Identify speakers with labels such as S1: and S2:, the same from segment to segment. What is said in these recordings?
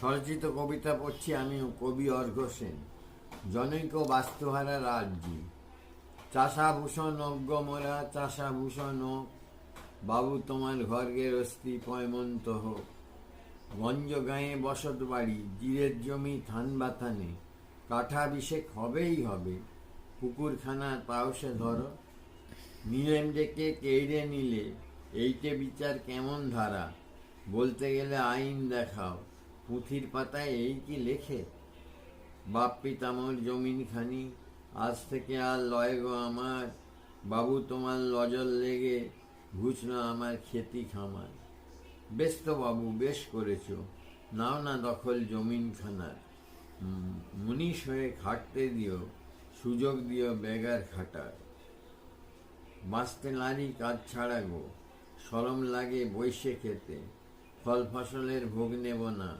S1: স্বরচিত কবিতা পড়ছি আমি কবি অর্ঘ সেন, জনৈক বাস্তুহারা রাজ্যি। চাষাভূষণ অজ্ঞ মোরা, চাষাভূষণ বাবু তোমার ঘর্গের অস্থি পয়মন্ত হোক। গঞ্জ গাঁয়ে বসত বাড়ি, জিরের জমি থান বাথানে কাঠাভিষেক হবেই হবে, পুকুরখানা তাও সে ধরো। নিলেম ডেকে কেড়ে নিলে, এইটে বিচার কেমন ধারা? বলতে গেলে আইন দেখাও। পুঁথির পাতায় এই কি লেখে? বাপ পিতামর জমিনখানি, আজ থেকে আর লয় গো আমার, বাবু তোমার লজল লেগে ঘুচলো আমার খেতি খামার। বেশ তো বাবু, বেশ করেছ, নাও না দখল জমিনখানার। মুনিশ হয়ে খাটতে দিও, সুযোগ দিও বেগার খাটার। বাঁচতে নারী কাজ ছাড়া গো, সরম লাগে বৈশে খেতে, ফল ফসলের ভোগ নেব না।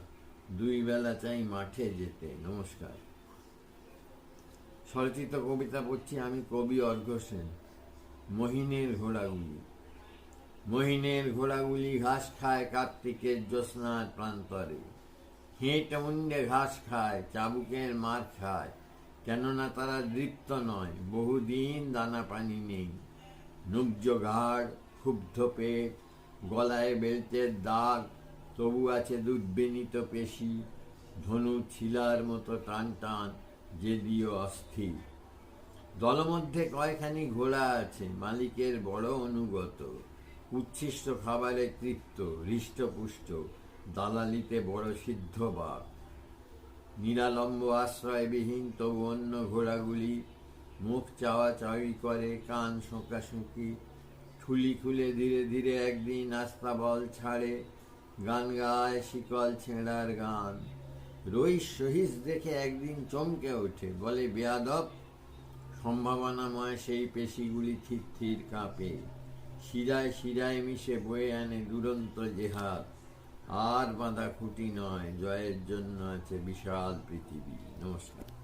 S1: দুই বেলা চাই মাঠে যেতে, নমস্কার। সরচিত কবিতা পড়ছি আমি কবি অর্ঘ সেন, মহিনের ঘোড়াগুলি। মহিনের ঘোড়াগুলি ঘাস খায় কার্তিকের জ্যোৎস্নার প্রান্তরে। হেঁটে মুন্ডে ঘাস খায়, চাবুকের মার খায়, কেননা তারা দৃপ্ত নয়, বহুদিন দানা পানি নেই। নুব্জ ঘাড়, ক্ষুব্ধ পেট, গলায় বেল্টের দাগ তবু আছে দুর্বিনীত পেশি, ধনু ছিলার মতো টান টান যে দিও অস্থির। দলমধ্যে কয়খানি ঘোড়া আছে, মালিকের বড় অনুগত। উচ্ছিষ্ট খাবারে তৃপ্ত, হৃষ্টপুষ্ট, দালালিতে বড় সিদ্ধ বাঘ। নিরালম্ব আশ্রয়বিহীন তবু অন্য ঘোড়াগুলি, মুখ চাওয়া চাওয়ি করে, কান শোঁকাশুঁকি। ঠুলি খুলে ধীরে ধীরে একদিন আস্তাবল ছাড়ে গান গায় শিকল ছেঁড়ার গান। রইস সহিস দেখে একদিন চমকে ওঠে, বলে, বেয়াদব, সম্ভাবনাময় সেই পেশিগুলি থির থির কাঁপে। শিরায় শিরায় মিশে বয়ে আনে দুরন্ত জেহাদ। আর বাঁধা খুঁটি নয়, জয়ের জন্য আছে বিশাল পৃথিবী। নমস্কার।